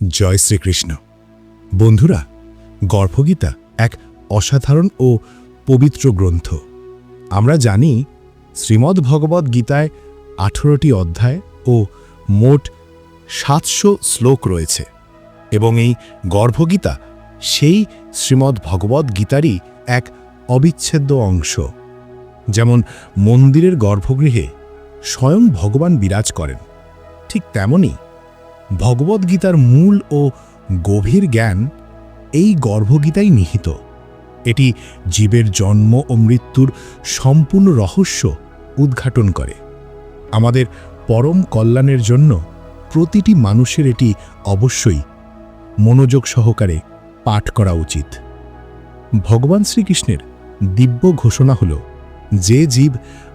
জয় শ্রীকৃষ্ণ। বন্ধুরা, গর্ভগীতা এক অসাধারণ ও পবিত্র গ্রন্থ। আমরা জানি শ্রীমদ্ ভগবদ গীতায় আঠেরোটি অধ্যায় ও মোট সাতশো শ্লোক রয়েছে এবং এই গর্ভগীতা সেই শ্রীমদ্ ভগবদ গীতারই এক অবিচ্ছেদ্য অংশ। যেমন মন্দিরের গর্ভগৃহে স্বয়ং ভগবান বিরাজ করেন, ঠিক তেমনি ভগবদ্গীতার মূল ও গভীর জ্ঞান এই গর্ভগীতাই নিহিত। এটি জীবের জন্ম ও মৃত্যুর সম্পূর্ণ রহস্য উদ্ঘাটন করে। আমাদের পরম কল্যাণের জন্য প্রতিটি মানুষের এটি অবশ্যই মনোযোগ সহকারে পাঠ করা উচিত। ভগবান শ্রীকৃষ্ণের দিব্য ঘোষণা হল, যে জীব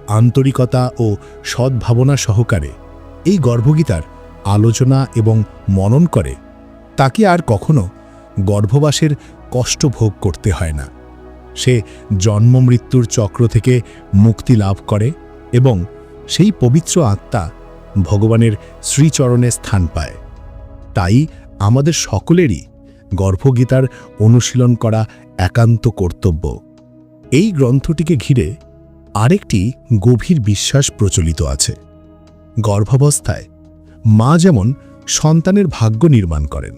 আন্তরিকতা ও সদ্ভাবনা সহকারে এই গর্ভগীতার আলোচনা এবং মনন করে, তাকে আর কখনো গর্ভবাসের কষ্ট ভোগ করতে হয় না। সে জন্ম মৃত্যুর চক্র থেকে মুক্তি লাভ করে এবং সেই পবিত্র আত্মা ভগবানের শ্রীচরণে স্থান পায়। তাই আমাদের সকলেরই গর্ভগীতার অনুশীলন করা একান্ত কর্তব্য। এই গ্রন্থটিকে ঘিরে আরেকটি গভীর বিশ্বাস প্রচলিত আছে। গর্ভাবস্থায় মা যেমন সন্তানের ভাগ্য নির্মাণ করেন,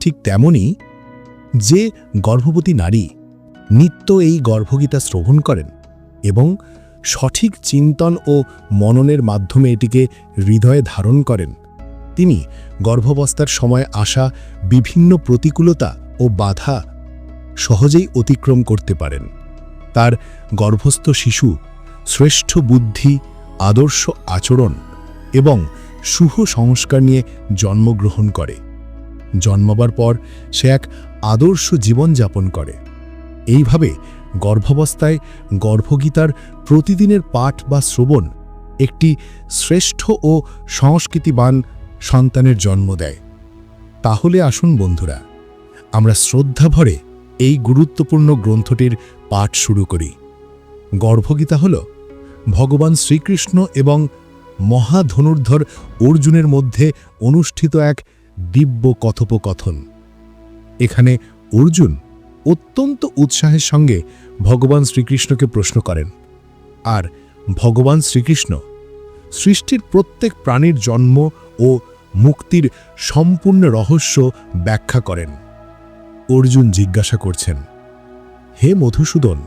ঠিক তেমনি যে গর্ভবতী নারী নিত্য এই গর্ভগীতা শ্রবণ করেন এবং সঠিক চিন্তন ও মননের মাধ্যমে এটিকে হৃদয়ে ধারণ করেন, তিনি গর্ভাবস্থার সময় আসা বিভিন্ন প্রতিকূলতা ও বাধা সহজেই অতিক্রম করতে পারেন। তার গর্ভস্থ শিশু শ্রেষ্ঠ বুদ্ধি, আদর্শ আচরণ এবং শুভ সংস্কার নিয়ে জন্মগ্রহণ করে। জন্মাবার পর সে এক আদর্শ জীবনযাপন করে। এইভাবে গর্ভাবস্থায় গর্ভগীতার প্রতিদিনের পাঠ বা শ্রবণ একটি শ্রেষ্ঠ ও সংস্কৃতিবান সন্তানের জন্ম দেয়। তাহলে আসুন বন্ধুরা, আমরা শ্রদ্ধাভরে এই গুরুত্বপূর্ণ গ্রন্থটির পাঠ শুরু করি। গর্ভগীতা হল ভগবান শ্রীকৃষ্ণ এবং মহাধনুর্ধর অর্জুনের মধ্যে অনুষ্ঠিত এক দিব্য কথোপকথন। এখানে অর্জুন অত্যন্ত উৎসাহের সঙ্গে ভগবান শ্রীকৃষ্ণকে প্রশ্ন করেন, আর ভগবান শ্রীকৃষ্ণ সৃষ্টির প্রত্যেক প্রাণীর জন্ম ও মুক্তির সম্পূর্ণ রহস্য ব্যাখ্যা করেন। অর্জুন জিজ্ঞাসা করছেন, হে মধুসূদন,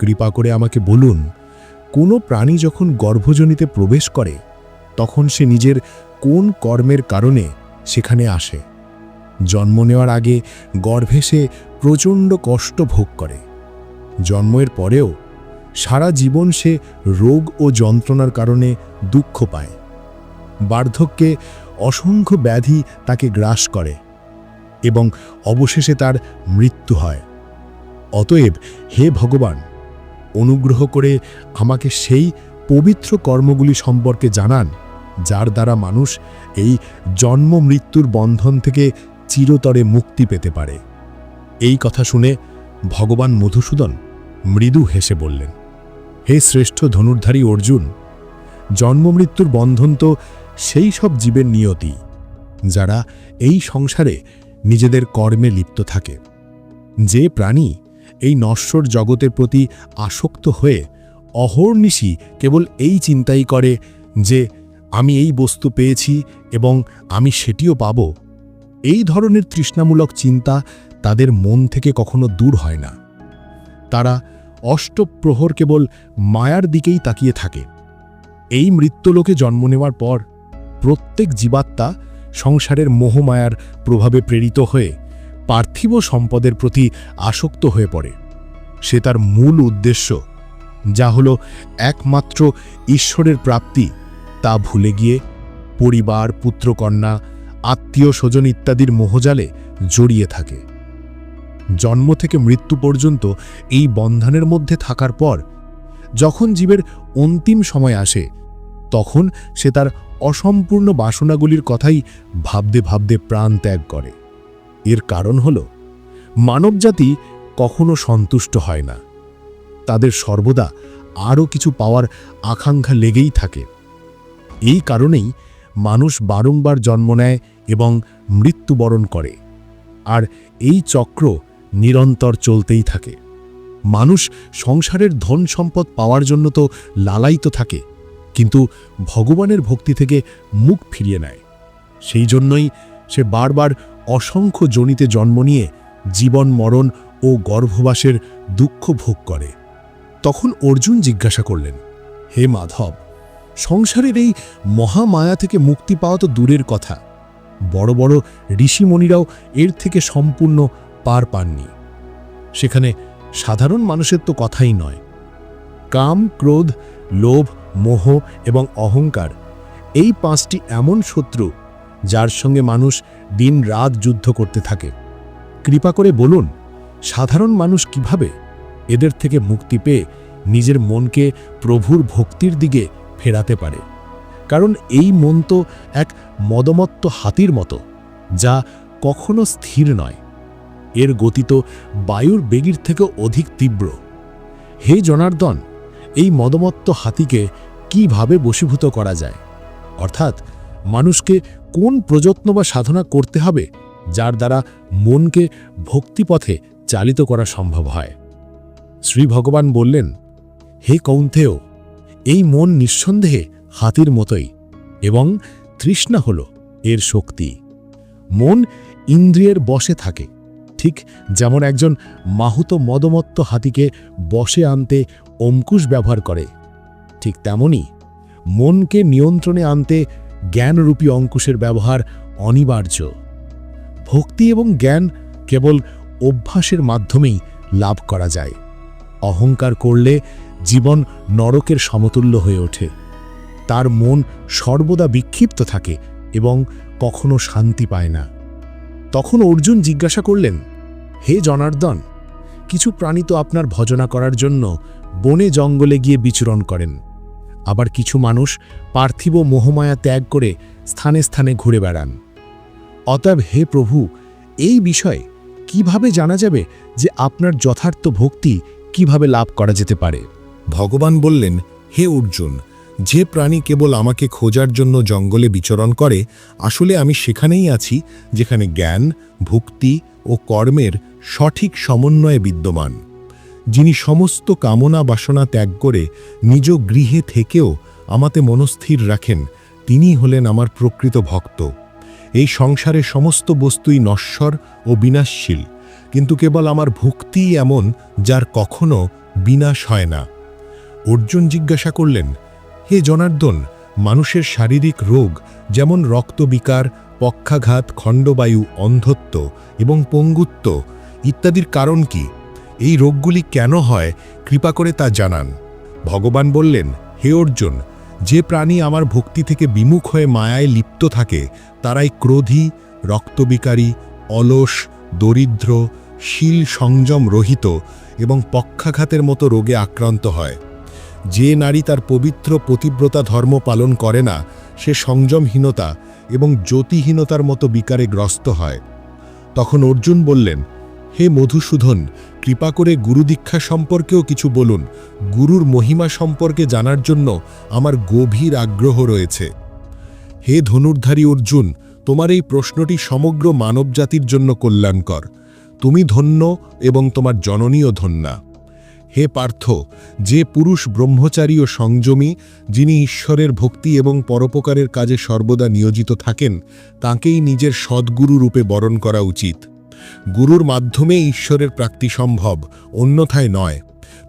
কৃপা করে আমাকে বলুন কোনো প্রাণী যখন গর্ভজনিতে প্রবেশ করে, তখন সে নিজের কোন কর্মের কারণে সেখানে আসে। জন্ম নেওয়ার আগে গর্ভে সে প্রচণ্ড কষ্ট ভোগ করে। জন্মের পরেও সারা জীবন সে রোগ ও যন্ত্রণার কারণে দুঃখ পায়। বার্ধক্যে অসংখ্য ব্যাধি তাকে গ্রাস করে এবং অবশেষে তার মৃত্যু হয়। অতএব হে ভগবান অনুগ্রহ করে আমাকে সেই পবিত্র কর্মগুলি সম্পর্কে জানান, যার দ্বারা মানুষ এই জন্ম মৃত্যুর বন্ধন থেকে চিরতরে মুক্তি পেতে পারে। এই কথা শুনে ভগবান মধুসূদন মৃদু হেসে বললেন, হে শ্রেষ্ঠ ধনুর্ধারী অর্জুন, জন্ম মৃত্যুর বন্ধন তো সেই সব জীবের নিয়তি, যারা এই সংসারে নিজেদের কর্মে লিপ্ত থাকে। যে প্রাণী এই নশ্বর জগতের প্রতি আসক্ত হয়ে অহর্নিশি কেবল এই চিন্তাই করে যে আমি এই বস্তু পেয়েছি এবং আমি সেটিও পাব। এই ধরনের তৃষ্ণামূলক চিন্তা তাদের মন থেকে কখনো দূর হয় না। তারা অষ্টপ্রহর কেবল মায়ার দিকেই তাকিয়ে থাকে। এই মৃত্যুলোকে জন্ম নেওয়ার পর প্রত্যেক জীবাত্মা সংসারের মোহমায়ার প্রভাবে প্রেরিত হয়ে পার্থিব সম্পদের প্রতি আসক্ত হয়ে পড়ে। সে তার মূল উদ্দেশ্য, যা হল একমাত্র ঈশ্বরের প্রাপ্তি, তা ভুলে গিয়ে পরিবার, পুত্রকন্যা, আত্মীয় স্বজন ইত্যাদির মোহজালে জড়িয়ে থাকে। জন্ম থেকে মৃত্যু পর্যন্ত এই বন্ধনের মধ্যে থাকার পর, যখন জীবের অন্তিম সময় আসে, তখন সে তার অসম্পূর্ণ বাসনাগুলির কথাই ভাবতে ভাবতে প্রাণ ত্যাগ করে। এর কারণ হল, মানবজাতি কখনো সন্তুষ্ট হয় না। তাদের সর্বদা আরও কিছু পাওয়ার আকাঙ্ক্ষা লেগেই থাকে। এই কারণেই মানুষ বারংবার জন্ম নেয় এবং মৃত্যুবরণ করে। আর এই চক্র নিরন্তর চলতেই থাকে। মানুষ সংসারের ধন সম্পদ পাওয়ার জন্য তো লালায়িত থাকে, কিন্তু ভগবানের ভক্তি থেকে মুখ ফিরিয়ে নেয়। সেই জন্যই সে বারবার অসংখ্য জনিতে জন্ম নিয়ে জীবন, মরণ ও গর্ভবাসের দুঃখ ভোগ করে। তখন অর্জুন জিজ্ঞাসা করলেন, হে মাধব, সংসারের এই মহামায়া থেকে মুক্তি পাওয়া তো দূরের কথা। বড় বড় ঋষিমণিরাও এর থেকে সম্পূর্ণ পার পাননি। সেখানে সাধারণ মানুষের তো কথাই নয়। কাম, ক্রোধ, লোভ, মোহ এবং অহংকার, এই পাঁচটি এমন শত্রু যার সঙ্গে মানুষ দিন রাত যুদ্ধ করতে থাকে। কৃপা করে বলুন, সাধারণ মানুষ কীভাবে এদের থেকে মুক্তি পেয়ে নিজের মনকে প্রভুর ভক্তির দিকে ফেরাতে পারে? কারণ এই মন তো এক মদমত্ত হাতির মতো, যা কখনো স্থির নয়। এর গতি তো বায়ুর বেগের থেকেও অধিক তীব্র। হে জনার্দন, এই মদমত্ত হাতিকে কীভাবে বশীভূত করা যায়? অর্থাৎ মানুষকে কোন প্রযত্ন বা সাধনা করতে হবে, যার দ্বারা মনকে ভক্তিপথে চালিত করা সম্ভব হয়? শ্রী ভগবান বললেন, হে কৌন্থেয় এই মন নিঃসন্দেহে হাতির মতোই এবং তৃষ্ণা হল এর শক্তি। মন ইন্দ্রিয়ের বশে থাকে, ঠিক যেমন একজন মাহুত মদমত্ত হাতিকে বশে আনতে অঙ্কুশ ব্যবহার করে, ঠিক তেমনি মনকে নিয়ন্ত্রণে আনতে জ্ঞানরূপী অঙ্কুশের ব্যবহার অনিবার্য। ভক্তি এবং জ্ঞান কেবল অভ্যাসের মাধ্যমেই লাভ করা যায়। অহংকার করলে জীবন নরকের সমতুল্য হয়ে ওঠে। তার মন সর্বদা বিক্ষিপ্ত থাকে এবং কখনো শান্তি পায় না। তখন অর্জুন জিজ্ঞাসা করলেন, হে জনার্দন, কিছু প্রাণী তো আপনার ভজনা করার জন্য বনে জঙ্গলে গিয়ে বিচরণ করেন। আবার কিছু মানুষ পার্থিব মোহমায়া ত্যাগ করে স্থানে স্থানে ঘুরে বেড়ান। অতএব হে প্রভু, এই বিষয়ে কীভাবে জানা যাবে যে আপনার যথার্থ ভক্তি কীভাবে লাভ করা যেতে পারে? ভগবান বললেন, হে অর্জুন, যে প্রাণী কেবল আমাকে খোঁজার জন্য জঙ্গলে বিচরণ করে, আসলে আমি সেখানেই আছি যেখানে জ্ঞান, ভক্তি ও কর্মের সঠিক সমন্বয়ে বিদ্যমান। যিনি সমস্ত কামনা বাসনা ত্যাগ করে নিজ গৃহে থেকেও আমাতে মনস্থির রাখেন তিনি হলেন আমার প্রকৃত ভক্ত। এই সংসারে সমস্ত বস্তুই নশ্বর ও বিনাশশীল, কিন্তু কেবল আমার ভক্তিই এমন যার কখনো বিনাশ হয় না। অর্জুন জিজ্ঞাসা করলেন, হে জনার্দন, মানুষের শারীরিক রোগ যেমন রক্তবিকার পক্ষাঘাত, খণ্ডবায়ু, অন্ধত্ব এবং পঙ্গুত্ব, ইত্যাদির কারণ কি? এই রোগগুলি কেন হয়, কৃপা করে তা জানান। ভগবান বললেন, হে অর্জুন, যে প্রাণী আমার ভক্তি থেকে বিমুখ হয়ে মায়ায় লিপ্ত থাকে, তারাই ক্রোধী, রক্তবিকারী, অলস, দরিদ্র, শীল সংযম রহিত এবং পক্ষাঘাতের মতো রোগে আক্রান্ত হয়। যে নারী তার পবিত্র পতিব্রতা ধর্ম পালন করে না, সে সংযমহীনতা এবং জ্যোতিহীনতার মতো বিকারে গ্রস্ত হয়। তখন অর্জুন বললেন, হে মধুসূদন কৃপা করে গুরু দীক্ষা সম্পর্কেও কিছু বলুন। গুরুর মহিমা সম্পর্কে জানার জন্য আমার গভীর আগ্রহ রয়েছে। হে ধনুর্ধারী অর্জুন, তোমার এই প্রশ্নটি সমগ্র মানবজাতির জন্য কল্যাণকর। তুমি ধন্য এবং তোমার জননীয় ধন্যা। হে পার্থ, যে পুরুষ ব্রহ্মচারী ও সংযমী, যিনি ঈশ্বরের ভক্তি এবং পরোপকারের কাজে সর্বদা নিয়োজিত থাকেন, তাকেই নিজের সদ্গুরু রূপে বরণ করা উচিত। গুরুর মাধ্যমে ঈশ্বরের প্রাপ্তি সম্ভব, অন্যথায় নয়।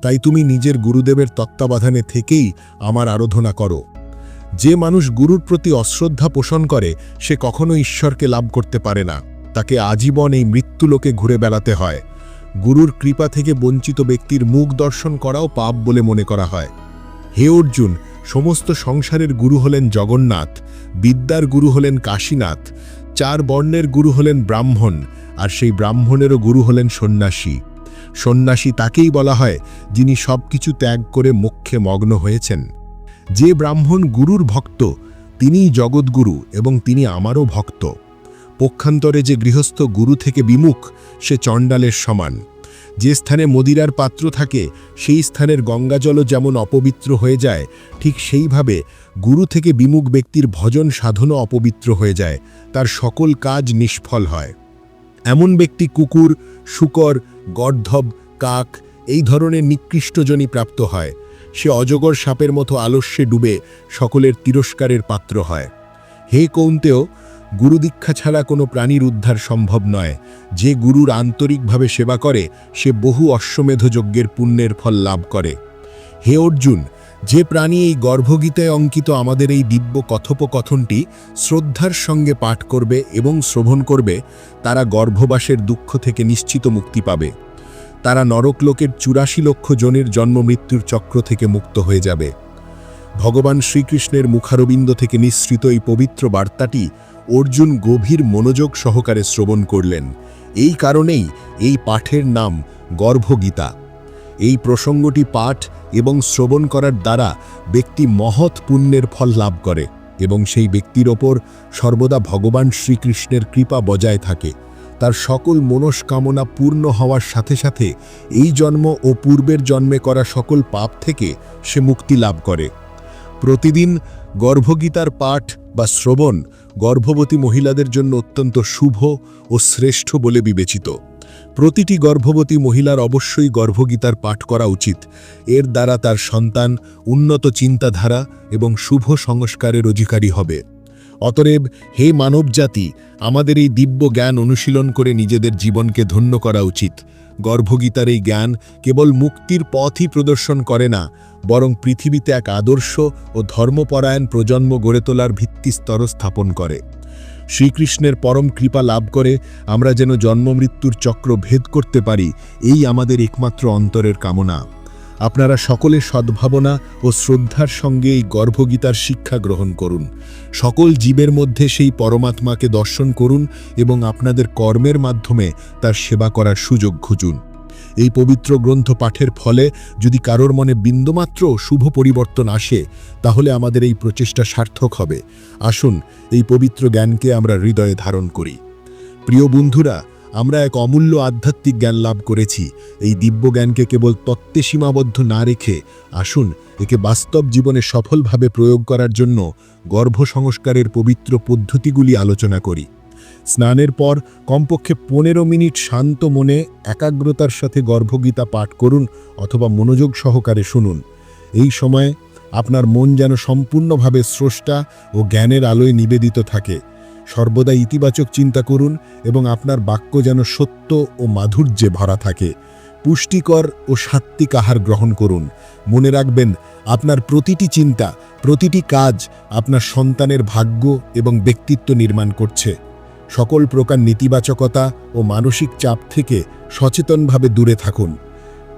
তাই তুমি নিজের গুরুদেবের তত্ত্বাবধানে থেকেই আমার আরাধনা করো। যে মানুষ গুরুর প্রতি অশ্রদ্ধা পোষণ করে, সে কখনো ঈশ্বরকে লাভ করতে পারে না। তাকে আজীবন এই মৃত্যুলোকে ঘুরে বেড়াতে হয়। গুরুর কৃপা থেকে বঞ্চিত ব্যক্তির মুখ দর্শন করাও পাপ বলে মনে করা হয়। হে অর্জুন, সমস্ত সংসারের গুরু হলেন জগন্নাথ, বিদ্যার গুরু হলেন কাশীনাথ, চার বর্ণের গুরু হলেন ব্রাহ্মণ আর সেই ব্রাহ্মণেরও গুরু হলেন সন্ন্যাসী। সন্ন্যাসী তাকেই বলা হয় যিনি সব কিছু ত্যাগ করে মোক্ষে মগ্ন হয়েছেন। যে ব্রাহ্মণ গুরুর ভক্ত, তিনিই জগৎগুরু এবং তিনি আমারও ভক্ত। পক্ষান্তরে যে গৃহস্থ গুরু থেকে বিমুখ, সে চণ্ডালের সমান। যে স্থানে মদিরার পাত্র থাকে, সেই স্থানের গঙ্গাজলও যেমন অপবিত্র হয়ে যায়, ঠিক সেইভাবে গুরু থেকে বিমুখ ব্যক্তির ভজন সাধনও অপবিত্র হয়ে যায়, তার সকল কাজ নিষ্ফল হয়। এমন ব্যক্তি কুকুর, শুকর, গর্ধব, কাক এই ধরনের নিকৃষ্টজনই প্রাপ্ত হয়। সে অজগর সাপের মতো আলস্যে ডুবে সকলের তিরস্কারের পাত্র হয়। হে কৌন্তেও গুরুদীক্ষা ছাড়া কোনো প্রাণীর উদ্ধার সম্ভব নয়। যে গুরুর আন্তরিকভাবে সেবা করে, সে বহু অশ্বমেধ যজ্ঞের পুণ্যের ফল লাভ করে। হে অর্জুন যে প্রাণী এই গর্ভগীতায় অঙ্কিত আমাদের এই দিব্য কথোপকথনটি শ্রদ্ধার সঙ্গে পাঠ করবে এবং শ্রবণ করবে, তারা গর্ভবাসের দুঃখ থেকে নিশ্চিত মুক্তি পাবে। তারা নরকলোকের চুরাশি লক্ষ জনের জন্মমৃত্যুর চক্র থেকে মুক্ত হয়ে যাবে। ভগবান শ্রীকৃষ্ণের মুখারবিন্দ থেকে নিঃসৃত এই পবিত্র বার্তাটি অর্জুন গভীর মনোযোগ সহকারে শ্রবণ করলেন। এই কারণেই এই পাঠের নাম গর্ভগীতা। এই প্রসঙ্গটি পাঠ এবং শ্রবণ করার দ্বারা ব্যক্তি মহৎ পুণ্যের ফল লাভ করে এবং সেই ব্যক্তির ওপর সর্বদা ভগবান শ্রীকৃষ্ণের কৃপা বজায় থাকে। তার সকল মনস্কামনা পূর্ণ হওয়ার সাথে সাথে এই জন্ম ও পূর্বের জন্মে করা সকল পাপ থেকে সে মুক্তি লাভ করে। প্রতিদিন গর্ভগীতার পাঠ বা শ্রবণ গর্ভবতী মহিলাদের জন্য অত্যন্ত শুভ ও শ্রেষ্ঠ বলে বিবেচিত। প্রতিটি গর্ভবতী মহিলার অবশ্যই গর্ভগীতার পাঠ করা উচিত। এর দ্বারা তার সন্তান উন্নত চিন্তাধারা এবং শুভ সংস্কারের অধিকারী হবে। অতএব, হে মানবজাতি, আমাদের এই দিব্য জ্ঞান অনুশীলন করে নিজেদের জীবনকে ধন্য করা উচিত। গর্ভগীতার এই জ্ঞান কেবল মুক্তির পথই প্রদর্শন করে না, বরং পৃথিবীতে এক আদর্শ ও ধর্মপরায়ণ প্রজন্ম গড়ে তোলার ভিত্তিস্তর স্থাপন করে। শ্রীকৃষ্ণের পরম কৃপা লাভ করে আমরা যেন জন্মমৃত্যুর চক্র ভেদ করতে পারি, এই আমাদের একমাত্র অন্তরের কামনা। আপনারা সকলে সদ্ভাবনা ও শ্রদ্ধার সঙ্গে এই গর্ভগীতার শিক্ষা গ্রহণ করুন। সকল জীবের মধ্যে সেই পরমাত্মাকে দর্শন করুন এবং আপনাদের কর্মের মাধ্যমে তার সেবা করার সুযোগ খুঁজুন। এই পবিত্র গ্রন্থ পাঠের ফলে যদি কারোর মনে বিন্দুমাত্র শুভ পরিবর্তন আসে, তাহলে আমাদের এই প্রচেষ্টা সার্থক হবে। আসুন, এই পবিত্র জ্ঞানকে আমরা হৃদয়ে ধারণ করি। প্রিয় বন্ধুরা, আমরা এক অমূল্য আধ্যাত্মিক জ্ঞান লাভ করেছি। এই দিব্য জ্ঞানকে কেবল তত্ত্বে সীমাবদ্ধ না রেখে, আসুন, একে বাস্তব জীবনে সফলভাবে প্রয়োগ করার জন্য গর্ভ সংস্কারের পবিত্র পদ্ধতিগুলি আলোচনা করি। স্নানের পর কমপক্ষে পনেরো মিনিট শান্ত মনে একাগ্রতার সাথে গর্ভগীতা পাঠ করুন অথবা মনোযোগ সহকারে শুনুন। এই সময় আপনার মন যেন সম্পূর্ণভাবে স্রষ্টা ও জ্ঞানের আলোয় নিবেদিত থাকে। সর্বদা ইতিবাচক চিন্তা করুন এবং আপনার বাক্য যেন সত্য ও মাধুর্যে ভরা থাকে। পুষ্টিকর ও সাত্ত্বিক আহার গ্রহণ করুন। মনে রাখবেন, আপনার প্রতিটি চিন্তা, প্রতিটি কাজ আপনার সন্তানের ভাগ্য এবং ব্যক্তিত্ব নির্মাণ করছে। সকল প্রকার নেতিবাচকতা ও মানসিক চাপ থেকে সচেতনভাবে দূরে থাকুন।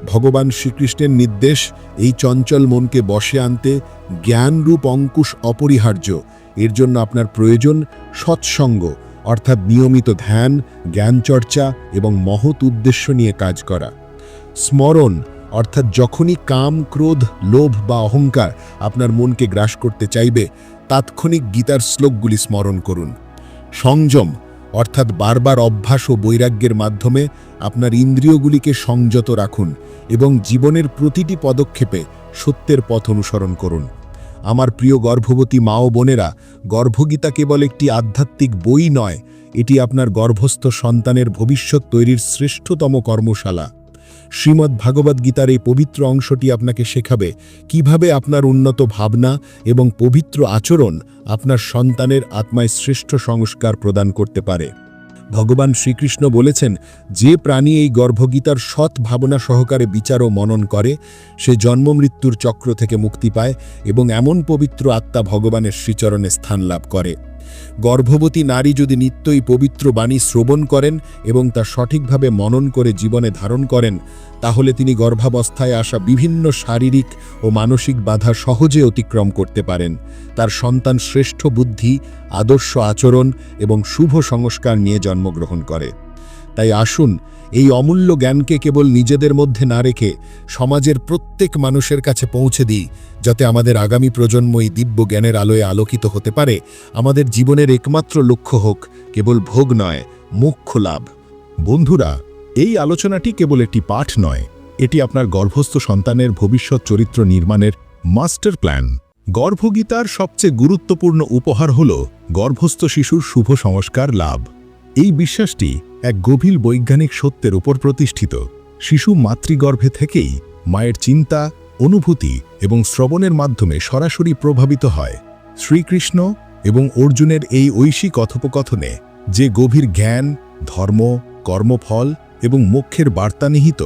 ভগবান শ্রীকৃষ্ণের নির্দেশ, এই চঞ্চল মনকে বশে আনতে জ্ঞানরূপ অঙ্কুশ অপরিহার্য। এর জন্য আপনার প্রয়োজন সৎসঙ্গ, অর্থাৎ নিয়মিত ধ্যান, জ্ঞানচর্চা এবং মহৎ উদ্দেশ্য নিয়ে কাজ করা। স্মরণ, অর্থাৎ যখনই কাম, ক্রোধ, লোভ বা অহংকার আপনার মনকে গ্রাস করতে চাইবে, তাৎক্ষণিক গীতার শ্লোকগুলি স্মরণ করুন। সংযম, অর্থাৎ বারবার অভ্যাস ও বৈরাগ্যের মাধ্যমে আপনার ইন্দ্রিয়গুলিকে সংযত রাখুন এবং জীবনের প্রতিটি পদক্ষেপে সত্যের পথ অনুসরণ করুন। আমার প্রিয় গর্ভবতী মা ও বোনেরা, গর্ভগীতা কেবল একটি আধ্যাত্মিক বই নয়, এটি আপনার গর্ভস্থ সন্তানের ভবিষ্যৎ তৈরির শ্রেষ্ঠতম কর্মশালা। শ্রীমদ্ ভাগবত গীতার এই পবিত্র অংশটি আপনাকে শেখাবে কীভাবে আপনার উন্নত ভাবনা এবং পবিত্র আচরণ আপনার সন্তানের আত্মায় শ্রেষ্ঠ সংস্কার প্রদান করতে পারে। ভগবান শ্রীকৃষ্ণ বলেছেন, যে প্রাণী এই গর্ভগীতার সৎ ভাবনা সহকারে বিচার ও মনন করে, সে জন্মমৃত্যুর চক্র থেকে মুক্তি পায় এবং এমন পবিত্র আত্মা ভগবানের শ্রীচরণে স্থান লাভ করে। গর্ভবতী নারী যদি নিত্যই পবিত্র বাণী শ্রবণ করেন এবং তা সঠিকভাবে মনন করে জীবনে ধারণ করেন, তাহলে তিনি গর্ভাবস্থায় আসা বিভিন্ন শারীরিক ও মানসিক বাধা সহজে অতিক্রম করতে পারেন। তার সন্তান শ্রেষ্ঠ বুদ্ধি, আদর্শ আচরণ এবং শুভ সংস্কার নিয়ে জন্মগ্রহণ করে। তাই আসুন, এই অমূল্য জ্ঞানকে কেবল নিজেদের মধ্যে না রেখে সমাজের প্রত্যেক মানুষের কাছে পৌঁছে দিই, যাতে আমাদের আগামী প্রজন্ম এই দিব্য জ্ঞানের আলোয় আলোকিত হতে পারে। আমাদের জীবনের একমাত্র লক্ষ্য হোক, কেবল ভোগ নয় মুখ্য লাভ। বন্ধুরা, এই আলোচনাটি কেবল একটি পাঠ নয়, এটি আপনার গর্ভস্থ সন্তানের ভবিষ্যৎ চরিত্র নির্মাণের মাস্টার প্ল্যান। গর্ভগীতার সবচেয়ে গুরুত্বপূর্ণ উপহার হল গর্ভস্থ শিশুর শুভ সংস্কার লাভ। এই বিশ্বাসটি এক গভীর বৈজ্ঞানিক সত্যের উপর প্রতিষ্ঠিত। শিশু মাতৃগর্ভে থেকেই মায়ের চিন্তা, অনুভূতি এবং শ্রবণের মাধ্যমে সরাসরি প্রভাবিত হয়। শ্রীকৃষ্ণ এবং অর্জুনের এই ঐশী কথোপকথনে যে গভীর জ্ঞান, ধর্ম, কর্মফল এবং মোক্ষের বার্তা নিহিত,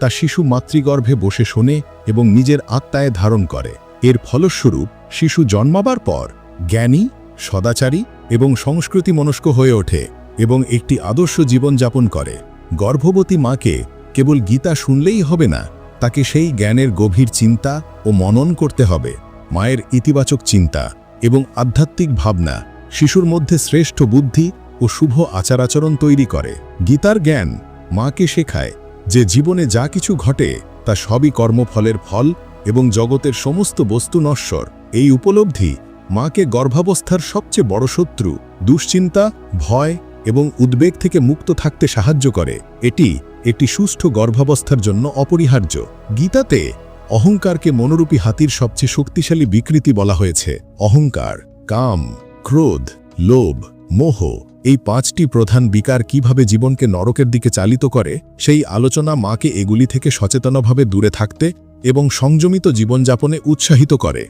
তা শিশু মাতৃগর্ভে বসে শোনে এবং নিজের আত্মায় ধারণ করে। এর ফলস্বরূপ শিশু জন্মাবার পর জ্ঞানী, সদাচারী এবং সংস্কৃতি মনস্ক হয়ে ওঠে। এবং একটি আদর্শ জীবনযাপন করে। গর্ভবতী মাকে কেবল গীতা শুনলেই হবে না, তাকে সেই জ্ঞানের গভীর চিন্তা ও মনন করতে হবে, মায়ের ইতিবাচক চিন্তা এবং আধ্যাত্মিক ভাবনা শিশুর মধ্যে শ্রেষ্ঠ বুদ্ধি ও শুভ আচার আচরণ তৈরি করে। গীতার জ্ঞান মাকে শেখায় যে জীবনে যা কিছু ঘটে তা সবই কর্মফলের ফল এবং জগতের সমস্ত বস্তু নশ্বর। এই উপলব্ধি মাকে গর্ভাবস্থার সবচেয়ে বড় শত্রু, দুশ্চিন্তা, ভয় এবং উদ্বেগ থেকে মুক্ত থাকতে সাহায্য করে। এটি একটি সুষ্ঠু গর্ভাবস্থার জন্য অপরিহার্য। গীতাতে অহংকারকে মনোরূপী হাতির সবচেয়ে শক্তিশালী বিকৃতি বলা হয়েছে। অহংকার, কাম, ক্রোধ, লোভ, মোহ এই পাঁচটি প্রধান বিকার কীভাবে জীবনকে নরকের দিকে চালিত করে, সেই আলোচনা মাকে এগুলি থেকে সচেতনভাবে দূরে থাকতে এবং সংযমিত জীবনযাপনে উৎসাহিত করে।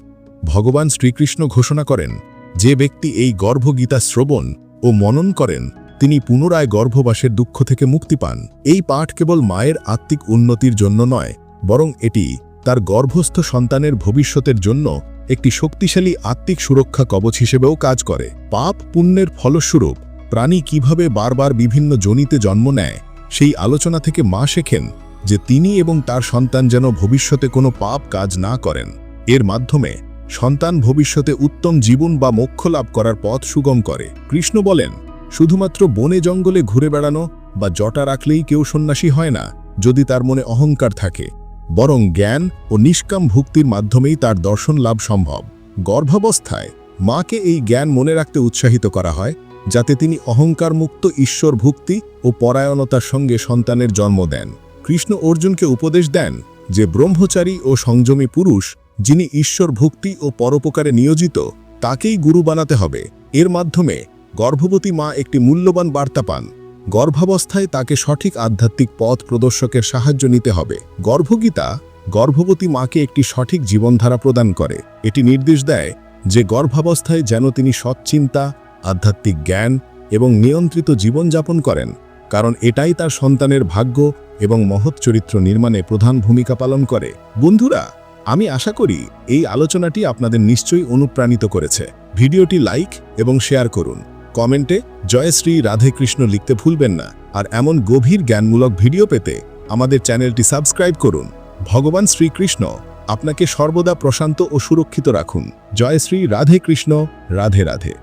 ভগবান শ্রীকৃষ্ণ ঘোষণা করেন, যে ব্যক্তি এই গর্ভগীতা শ্রবণ ও মনন করেন তিনি পুনরায় গর্ভবাসের দুঃখ থেকে মুক্তি পান। এই পাঠ কেবল মায়ের আত্মিক উন্নতির জন্য নয়, বরং এটি তার গর্ভস্থ সন্তানের ভবিষ্যতের জন্য একটি শক্তিশালী আত্মিক সুরক্ষা কবচ হিসেবেও কাজ করে। পাপ পুণ্যের ফলস্বরূপ প্রাণী কীভাবে বারবার বিভিন্ন জনিতে জন্ম নেয়, সেই আলোচনা থেকে মা শেখেন যে তিনি এবং তার সন্তান যেন ভবিষ্যতে কোনো পাপ কাজ না করেন। এর মাধ্যমে সন্তান ভবিষ্যতে উত্তম জীবন বা মোক্ষ লাভ করার পথ সুগম করে। কৃষ্ণ বলেন শুধুমাত্র বনে জঙ্গলে ঘুরে বেড়ানো বা জটা রাখলেই কেউ সন্ন্যাসী হয় না, যদি তার মনে অহংকার থাকে। বরং জ্ঞান ও নিষ্কাম ভুক্তির মাধ্যমেই তার দর্শন লাভ সম্ভব। গর্ভাবস্থায় মাকে এই জ্ঞান মনে রাখতে উৎসাহিত করা হয়, যাতে তিনি অহংকারমুক্ত ঈশ্বর ভক্তি ও পরায়ণতার সঙ্গে সন্তানের জন্ম দেন। কৃষ্ণ অর্জুনকে উপদেশ দেন যে, ব্রহ্মচারী ও সংযমী পুরুষ যিনি ঈশ্বর ভক্তি ও পরোপকারে নিয়োজিত, তাকেই গুরু বানাতে হবে। এর মাধ্যমে গর্ভবতী মা একটি মূল্যবান বার্তা পান। গর্ভাবস্থায় তাকে সঠিক আধ্যাত্মিক পথ প্রদর্শকের সাহায্য নিতে হবে। গর্ভগীতা গর্ভবতী মাকে একটি সঠিক জীবনধারা প্রদান করে। এটি নির্দেশ দেয় যে গর্ভাবস্থায় যেন তিনি সৎচিন্তা, আধ্যাত্মিক জ্ঞান এবং নিয়ন্ত্রিত জীবনযাপন করেন, কারণ এটাই তার সন্তানের ভাগ্য এবং মহৎ চরিত্র নির্মাণে প্রধান ভূমিকা পালন করে। বন্ধুরা, আমি আশা করি এই আলোচনাটি আপনাদের নিশ্চয়ই অনুপ্রাণিত করেছে। ভিডিওটি লাইক এবং শেয়ার করুন। কমেন্টে জয়শ্রী রাধে কৃষ্ণ লিখতে ভুলবেন না। আর এমন গভীর জ্ঞানমূলক ভিডিও পেতে আমাদের চ্যানেলটি সাবস্ক্রাইব করুন। ভগবান শ্রীকৃষ্ণ আপনাকে সর্বদা প্রশান্ত ও সুরক্ষিত রাখুন। জয়শ্রী রাধে কৃষ্ণ রাধে রাধে।